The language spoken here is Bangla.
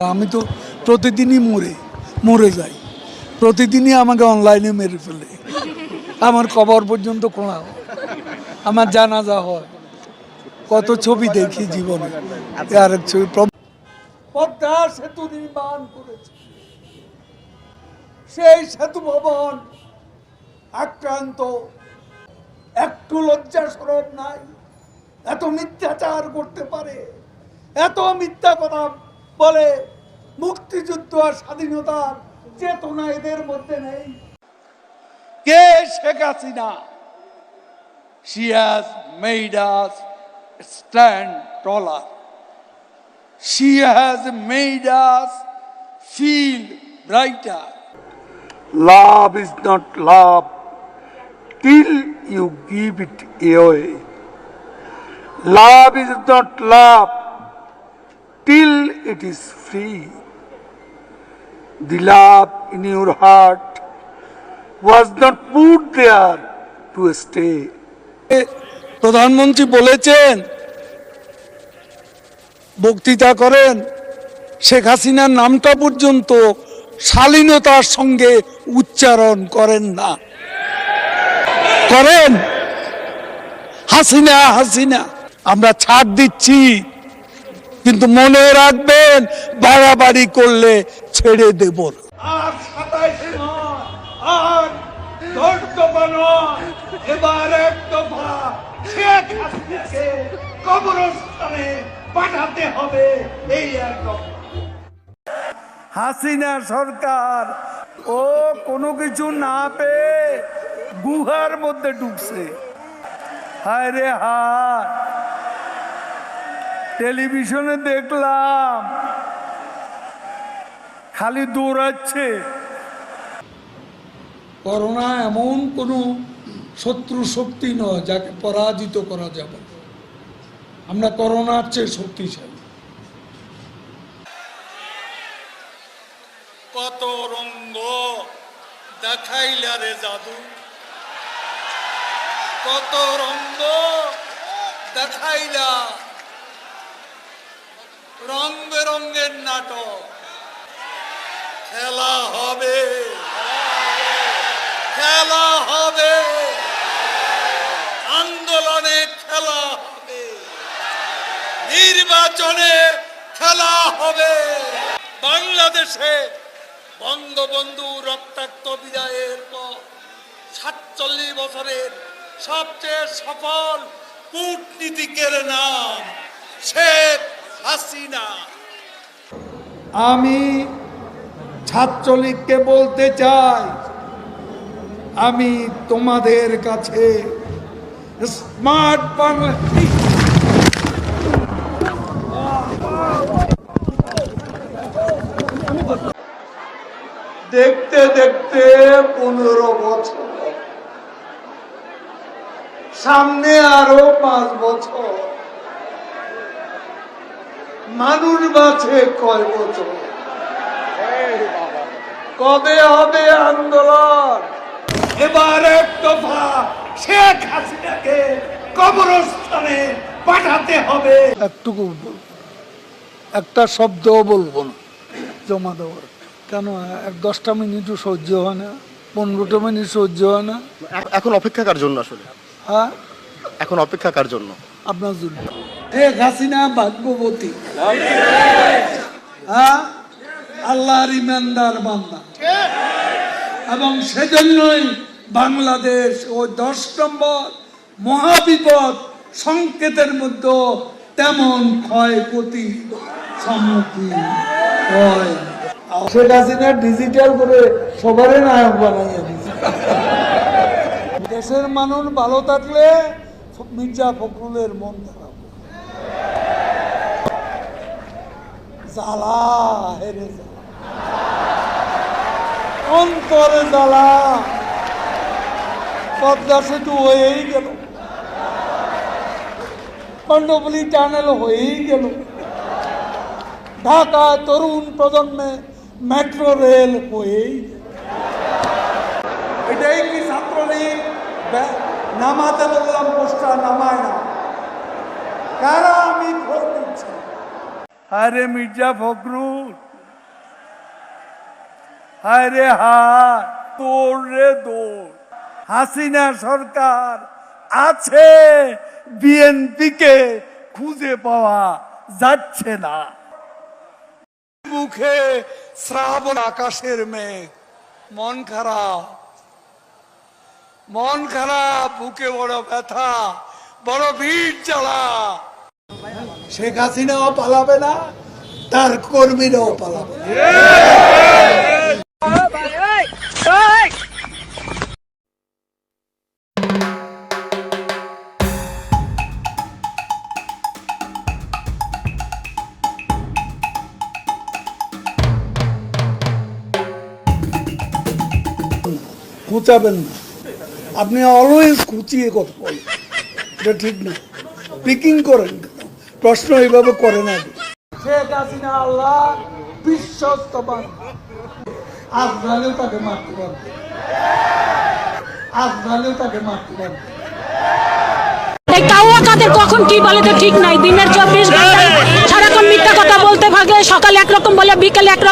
আমি তো প্রতিদিনই মরে মরে যাই। প্রতিদিনই আমাকে অনলাইনে মেরে ফেলে। আমার কবর পর্যন্ত হয় আমার জানাজা হয়। কত ছবি দেখি জীবনে। আর এক ছবি পদ্মা সেতু নির্মাণ করেছে। সেই সেতু ভবন আক্রান্ত। একটু লজ্জা সরব নাই। এত মিথ্যাচার করতে পারে। এত মিথ্যা কথা বলে মুক্তিযুদ্ধ আর স্বাধীনতার চেতনা এদের মধ্যে নেই। কে Sheikh Hasina? She has made stand taller she has made us feel writer love is not love till you give it ইয়ে love is not love it is free. The love in your heart was not put there to stay. প্রধানমন্ত্রী বলেছেন, বক্তৃতা করেন, শেখ হাসিনার নামটা পর্যন্ত শালীনতার সঙ্গে উচ্চারণ করেন না করেন হাসিনা হাসিনা, আমরা ছাড় দিচ্ছি কিন্তু মনে রাখবেন বাড়াবাড়ি করলে ছেড়ে দেব আর সাতাইশে নয় আর দশ দফা নয় এবার এক দফা শেখ হাসিনাকে কবরস্থানে পাঠাতে হবে এই এক হাসিনা সরকার ও কোনো কিছু না পেয়ে গুহার মধ্যে ঢুকছে হায় রে হায়। টেলিভিশনে দেখলাম। খালি দৌড়াচ্ছে। করোনা এমন কোনো শত্রু শক্তি নয় যাকে পরাজিত করা যাবে। আমরা করোনার চেয়ে শক্তিশালী। কত রঙ্গ দেখাইলা রে জাদু। কত রঙ্গ দেখাইলা রং বেরঙ্গের নাটক। খেলা হবে। খেলা হবে। আন্দোলনে খেলা হবে। নির্বাচনে খেলা হবে। বাংলাদেশে বঙ্গবন্ধু রক্তাক্ত বিদায়ের পর সাতচল্লিশ বছরের সবচেয়ে সফল কূটনীতিকের নাম শেখ হাসিনা। আমি ছাত্রলীগকে বলতে চাই আমি তোমাদের কাছে স্মার্ট বাংলা দেখতে দেখতে পনেরো বছর। সামনে আরও পাঁচ বছর। মানুষ বাঁচে কয় বছর? কবে হবে আন্দোলন? এবার এক দফা শেখ হাসিনাকে কবরস্থানে পাঠাতে হবে। একটুকু একটা শব্দও বলব না। জমা দেওয়ার। কেন? এক দশটা মিনিটও সহ্য হয় না পনেরোটা মিনিট সহ্য হয় না। এখন অপেক্ষা কার জন্য আসলে? হ্যাঁ? এখন অপেক্ষা কার জন্য? আপনার জন্য। শেখ হাসিনা ভাগ্যবতী। হ্যাঁ? আল্লাহর ইমানদার বান্দা। এবং সেজন্যই বাংলাদেশ ও দশ নম্বর মহাবিপদ সংকেতের মধ্যে তেমন ক্ষয়ক্ষতি সম্মুখীন হয়। শেখ হাসিনা ডিজিটাল করে সবারই নায়ক বানাইয়া দিচ্ছে দেশের মানুষ ভালো থাকলে মির্জা ফখরুলের মন খারাপ। জ্বালা হেরে অন্তরে জ্বালা পদ্মা সেতু হয়েই গেল। কণ্ডবলি টানেল হয়েই গেল। ঢাকা তরুণ প্রজন্মে মেট্রো রেল হয়েই এটাই কি ছাত্রলীগ? নামাতে বললাম, পোস্টার নামায় না কারা আমি খোঁজ নিচ্ছি আরে মির্জা ফখরুল আরে হায়, দৌড় রে দৌড়। হাসিনা সরকার আছে, বিএনপিকে খুঁজে পাওয়া যাচ্ছে না। মুখে শ্রাবণ আকাশের মেঘ, মন খারাপ। মন খারাপ, বুকে বড় ব্যথা, বড় ভিড় জ্বালা। শেখ হাসিনাও পালাবে না, তার কর্মীরাও পালাবে না। খুঁচাবেন না আপনি অলওয়েজ খুঁচিয়ে কথা বলেন এটা ঠিক না পিকিং করেন? প্রশ্ন এইভাবে করে না। শেখ হাসিনা আল্লাহ বিশ্বস্ত আফগানেও তাকে মারতে পারবে। আফগানেও তাকে মারতে পারবে। কাদের কখন কি বলে তো ঠিক নাই। দিনের চব্বিশ ঘণ্টা সারাক্ষণ মিথ্যা কথা বলতে থাকে সকালে একরকম বলে বিকেলে একরকম